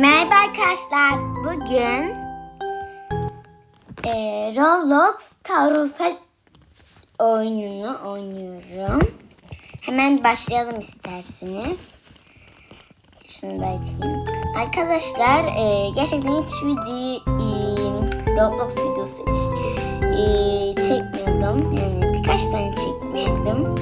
Merhaba arkadaşlar. Bugün eee Roblox Tavrufel oyununu oynuyorum. Hemen başlayalım isterseniz. Şunu da açayım. Arkadaşlar eee, gerçekten hiç video eee, Roblox videosu hiç eee, çekmiyordum. Yani birkaç tane çekmiştim.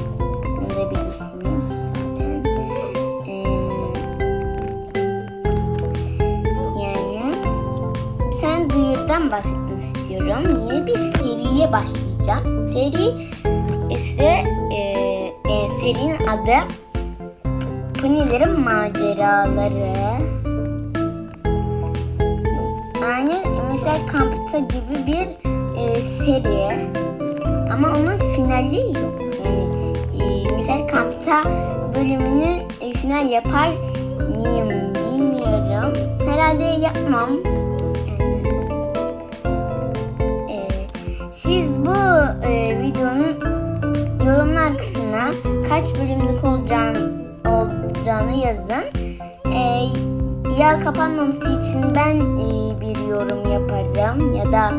Duyurdan bahsetmek istiyorum. Yeni bir seriye başlayacağım. Seri ise e, e, serinin adı Punilerin Maceraları. Yani Michel Kampta gibi bir e, seri. Ama onun finali yok. Yani e, Michel Kampta bölümünü e, final yapar mıyım bilmiyorum. Herhalde yapmam. Kısmına kaç bölümlük olacağını, olacağını yazın. E, ya kapanmaması için ben e, bir yorum yaparım ya da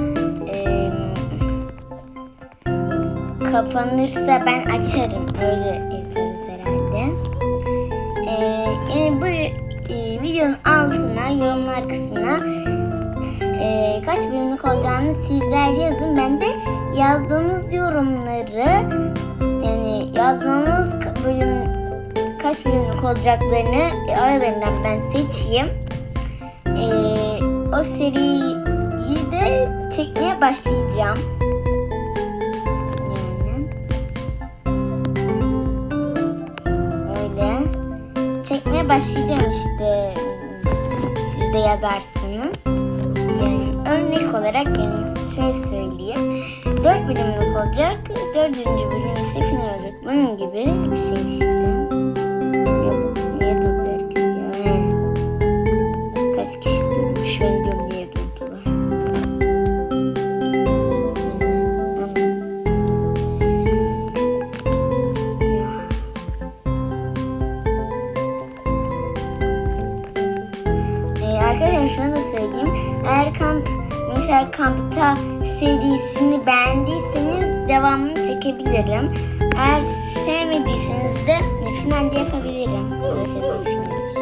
e, kapanırsa ben açarım. Öyle yaparız herhalde. Ee, yani bu e, videonun altına yorumlar kısmına e, kaç bölümlük olacağını sizler yazın. Ben de yazdığınız yorumları ka- bölüm kaç bölümlük olacaklarını aralarından ben seçeyim. E, o seriyi de çekmeye başlayacağım. Yani. Öyle. Çekmeye başlayacağım işte. Siz de yazarsınız. Yani örnek olarak yani şöyle söyleyeyim. Dört bölümlük olacak. Dördüncü bölüm ise final olacak. Bunun gibi bir şey işte. Serisini beğendiyseniz devamını çekebilirim. Eğer sevmediyseniz de finalde yapabilirim. Bu sezon finali işte.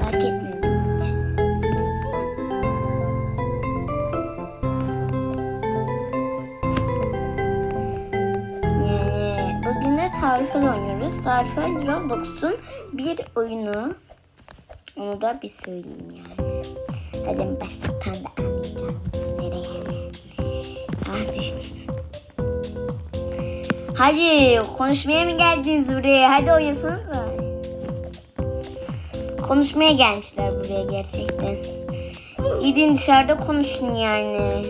Fark benim için. Yani bugün de Tarifel oynuyoruz. Tarifel Roblox'un bir oyunu. Onu da bir söyleyeyim yani. Hadi başlatan Ah düştüm. Hadi konuşmaya mı geldiniz buraya? Hadi oynasanıza. Konuşmaya gelmişler buraya gerçekten. Gidin dışarıda konuşun yani.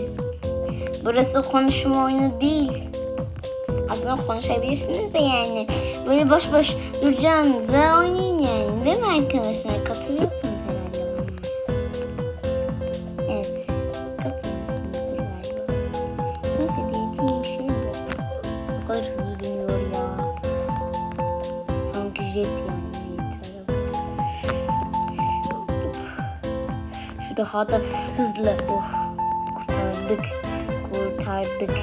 Burası konuşma oyunu değil. Aslında konuşabilirsiniz de yani. Böyle boş boş duracağınıza oynayın yani. Değil mi arkadaşlar? Katılıyorsunuz daha da hızlı. Oh. Kurtardık. Kurtardık.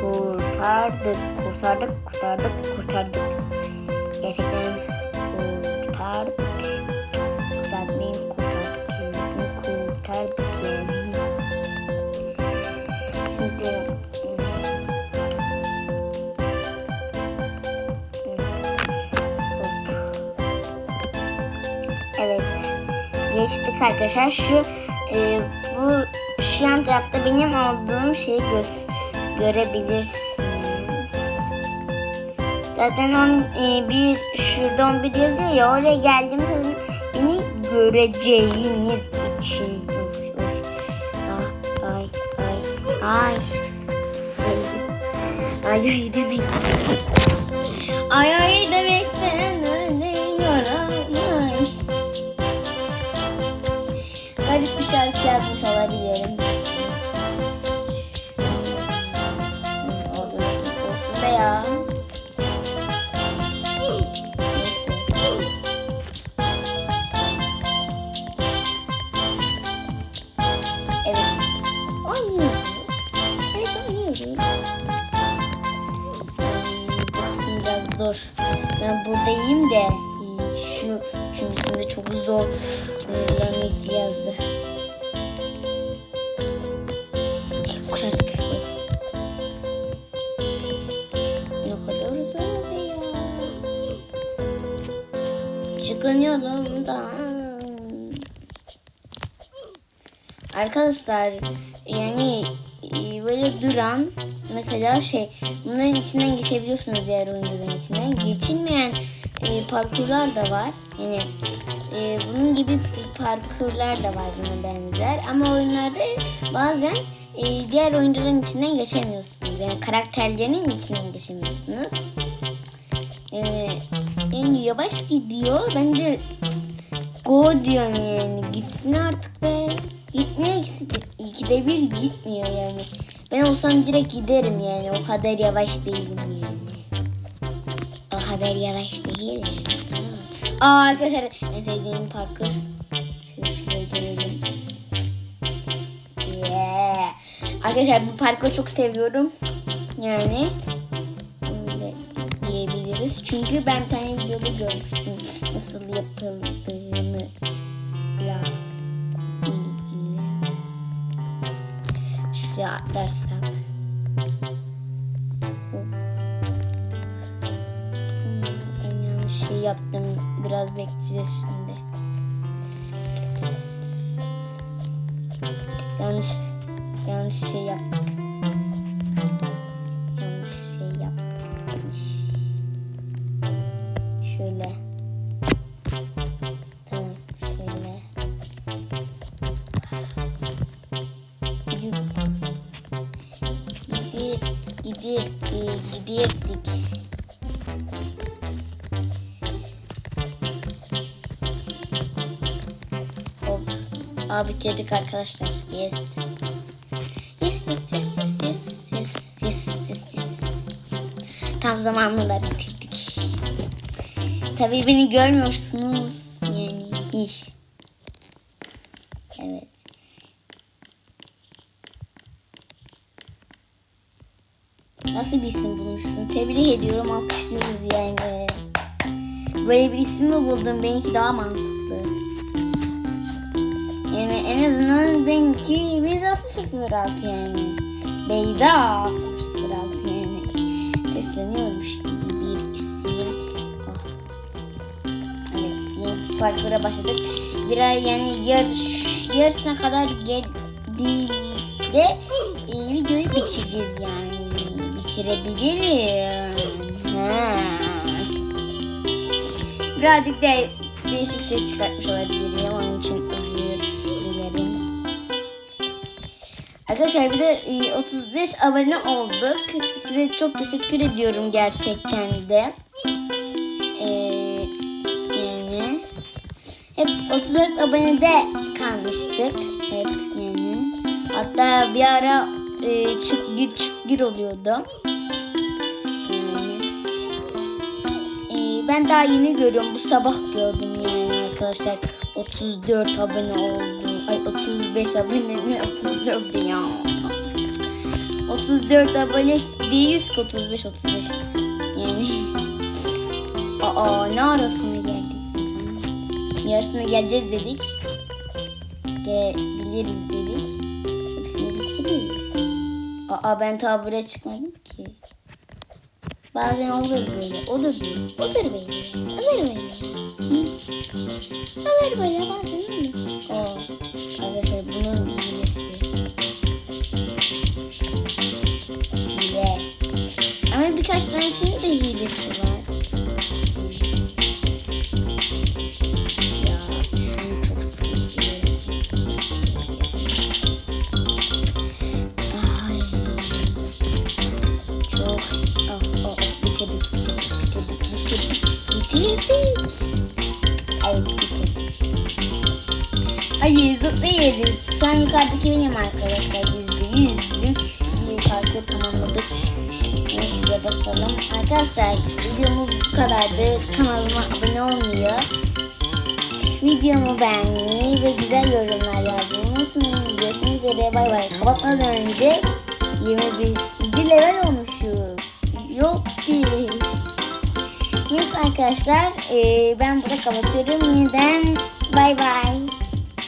Kurtardık, kurtardık, kurtardık, kurtardık. Gerçekten kurtardık. Geçtik arkadaşlar. Şu e, bu şu yan tarafta benim olduğum şeyi göz görebilirsiniz. Zaten on, e, bir şurada 11 yazıyor ya oraya geldiğimde zaten beni göreceğiniz için. Ah, ay ay ay. Ay ay demek. Ay ay demekten yapmış olabilirim. Ortadaki burası da ya. zor. Ben buradayım de şu çünkü üçüncüsünde çok zorlanacağız. Çıkın yolumdan. Arkadaşlar yani e, böyle duran mesela şey bunların içinden geçebiliyorsunuz diğer oyuncuların içinden. Geçilmeyen e, parkurlar da var. Yani e, bunun gibi parkurlar da var buna benzer. Ama oyunlarda bazen e, diğer oyuncuların içinden geçemiyorsunuz. Yani karakterlerinin içinden geçemiyorsunuz. Yani yavaş gidiyor. Ben de go diyorum yani. Gitsin artık be. Gitmiyor ikisi de. İkide bir gitmiyor yani. Ben olsam direkt giderim yani. O kadar yavaş değilim yani. O kadar yavaş değilim. Aa arkadaşlar en sevdiğim parkur. Şöyle şuraya gelelim. Yeah. Arkadaşlar bu parkuru çok seviyorum. Yani diyebiliriz. Çünkü ben bir tane videoda görmüştüm nasıl yapıldığını ya ilgili. Şuraya atlarsak. Hop. Hmm, Ben yanlış şey yaptım. Biraz bekleyeceğiz şimdi. Yanlış yanlış şey yaptık. Aa bitirdik arkadaşlar. Yes. Yes, yes, yes, yes, yes, yes, yes, yes, yes. Tam zamanında bitirdik. Tabii beni görmüyorsunuz. Yani ih. Evet. Nasıl bir isim bulmuşsun? Tebrik ediyorum. Alkışlıyoruz yani. Böyle bir isim mi buldun? Benimki daha mantıklı. Yani en azından deyin ki Beyza 006 yani. Beyza 006 yani. Sesleniyormuş gibi bir isim. Oh. Evet yeni parkura başladık. Birer yani yarış, yarısına kadar geldiğinde e, videoyu bitireceğiz yani. Bitirebilirim. Ha. Birazcık da değişik ses çıkartmış olabilirim. Onun için Arkadaşlar bir de e, 35 abone olduk. Size çok teşekkür ediyorum gerçekten de. E, yani hep 34 abonede kalmıştık. Hep yani. Hatta bir ara e, çık gir çık gir oluyordu. Yani. E, ben daha yeni görüyorum. Bu sabah gördüm yani arkadaşlar. 34 abone oldu. Ay 35 abone ne 34 ya. 34 abone değiliz ki 35 35. Yani. Aa ne ara sonra geldik. Yarısına geleceğiz dedik. Gelebiliriz dedik. Hepsini bitiririz. Aa ben tabure çıkmadım ki. Bazen olur böyle, olur böyle, olur böyle, olur böyle. Olur böyle bazen olur. Oo, arkadaşlar bunun hilesi. Hile. Ama birkaç tanesinin de hilesi var. Ay zıplayırız. Şu an yukarıdaki benim arkadaşlar. Yüzde yüzlük bir parkur tamamladık. Hemen şuraya basalım. Arkadaşlar videomuz bu kadardı. Kanalıma abone olmayı, videomu beğenmeyi ve güzel yorumlar yazmayı unutmayın. Görüşmek üzere. Bay bay. Kapatmadan önce 21. level olmuşuz. Yok ki. Neyse arkadaşlar ben burada kapatıyorum. Yeniden bay bay.